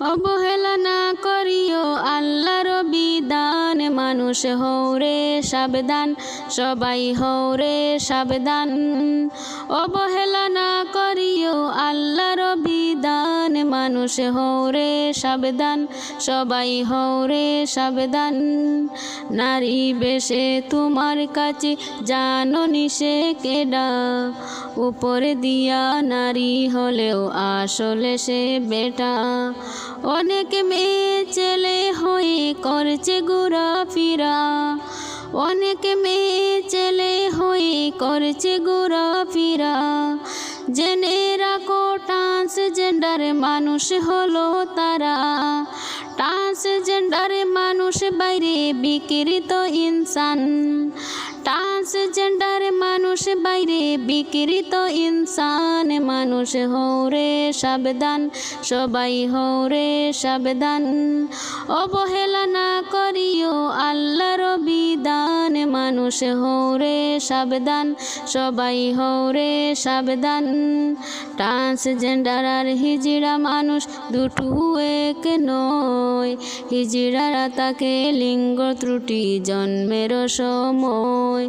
অবহেলা না করিও আল্লাহর বিধান। মানুষ হৌরে সাবধান, সবাই হৌরে সাবধান। অবহেলা না করিও আল্লাহর বিধান, মানুষ হৌরে সাবধান, সবাই হৌরে সাবধান। নারী বেশে তোমার কাছে জানো নিশে কেডা? উপরে দিয়া নারী হলেও আসলে সে বেটা। অনেক মেয়ে ছেলে হয়ে করছে ঘোরা ফিরা অনেক মেয়ে ছেলে হয়ে করছে ঘোরা ফিরা জেনে রাখো ট্রান্সজেন্ডার মানুষ হলো তারা। ট্রান্সজেন্ডার মানুষ বাইরে বিকৃত ইনসান। ট্রান্সজেন্ডার মানুষ বাইরে বিকৃত ইনসান। মানুষ হৌরে সাবধান, সবাই হৌরে সাবধান। অবহেলা মানুষ হৌরে সাবধান, সবাই হৌরে সাবধান। ট্রান্সজেন্ডার আর হিজড়া মানুষ দুটু এক নয়। হিজড়ারা তাকে লিঙ্গ ত্রুটি জন্মের সময়।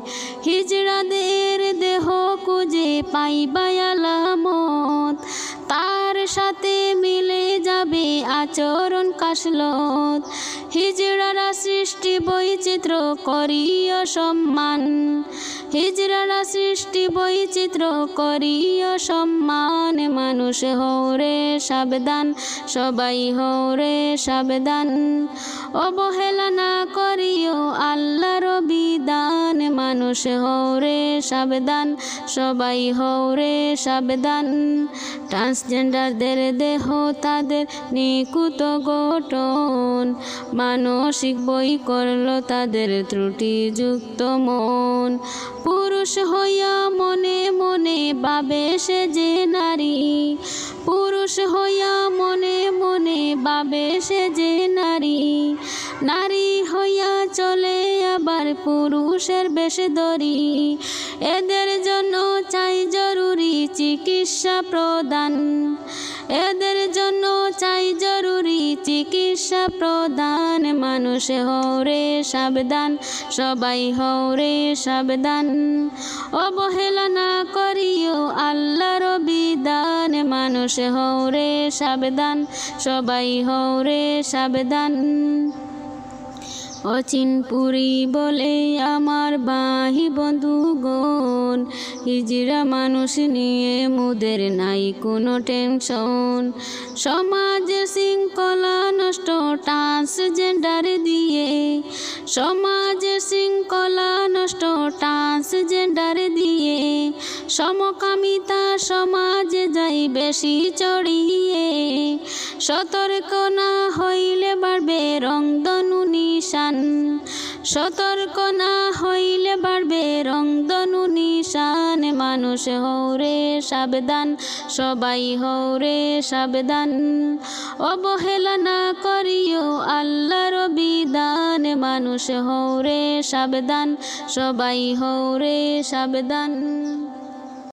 হিজড়াদের দেহ খুঁজে পাইবা আলামত। তার সাথে মিলে যাবে আচরণ কাশলত হিজড়ারা সৃষ্টি বৈচিত্র্য করিও সম্মান। হিজড়ারা সৃষ্টি বৈচিত্র্য করিও সম্মান। মানুষ হৌরে সাবধান, সবাই হৌরে সাবধান। অবহেলা না করিও আল্লাহর বিধান। মানুষ হৌরে সাবধান, সবাই হৌরে সাবধান। ট্রান্সজেন্ডারদের দেহ তাদের নিকুত গঠন। মানসিক বই করল তাদের ত্রুটিযুক্ত মন। পুরুষ হইয়া মনে মনে বাবে সে যে নারী। পুরুষ হইয়া মনে মনে বাবে সে যে নারী। নারী হইয়া চলে আবার পুরুষের বেশ দরি। এদের জন্য চাই জরুরি চিকিৎসা প্রদান। এদের জন্য চাই জরুরি চিকিৎসা প্রদান। মানুষ হৌরে সাবধান, সবাই হৌরে সাবধান। অবহেলা না করিও আল্লাহর বিধান। মানুষ হৌরে সাবধান, সবাই হৌরে সাবধান। অচিনপুরি বলে আমার বাহি বন্ধুগণ, হিজিরা মানুষ নিয়ে মুদের নাই কোনো টেনশন। সমাজের শৃঙ্খলা নষ্ট, ট্রান্সজেন্ডার দিয়ে। সমাজের শৃঙ্খলা নষ্ট, ট্রান্সজেন্ডার সমকামিতা সমাজে যাই বেশি চড়িয়ে, সতর্ক না হইলে বাড়বে রংধনু নিশান। সতর্ক না হইলে বাড়বে রংধনু নিশান, মানুষ হৌরে সাবধান, সবাই হৌরে সাবধান। অবহেলা না করিও আল্লাহর বিধান, মানুষ হৌরে সাবধান, সবাই হৌরে সাবধান।